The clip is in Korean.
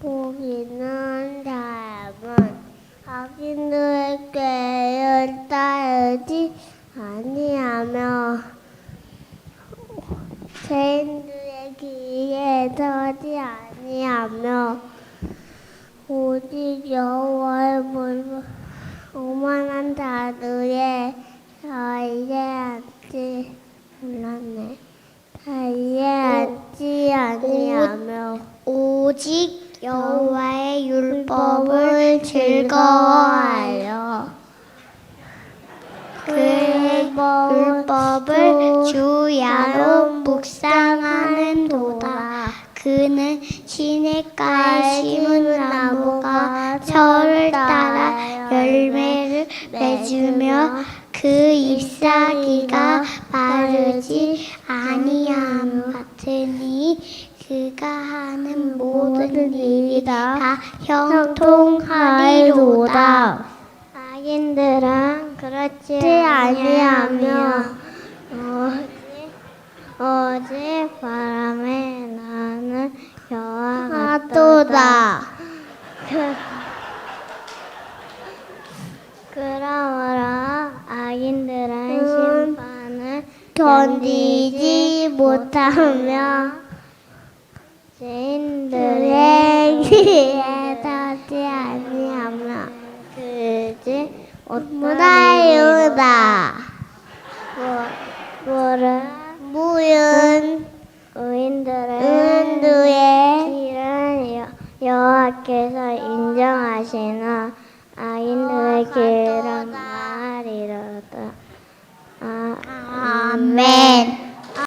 보기는 닮은 아기들의 꾀를 따르지 아니하며 죄인들의 길에 서지 아니하며 오직 여호와의 물 오만한 자들의 자리에 앉지 몰랐네. 자리에 앉지 아니하며 오직 여호와의 율법을 즐거워하여 그의 율법을 주야로 묵상하는 도다. 그는 시냇가에 심은 나무가 철을 따라 열매를 맺으며 그 잎사귀가 마르지 아니함 같으니 그가 하는 모든 일이 다 형통하리로다. 악인들은 그렇지 아니하며 오직 바람에 나는 여호와 같도다. 그, 그러므로 악인들은 심판을 견디지 못하며 죄인들의 길에 서지 아니하며 그지 못하리로다 무릇 무윤 의인들의 은두의 길은 여- 여호와께서 인정하시나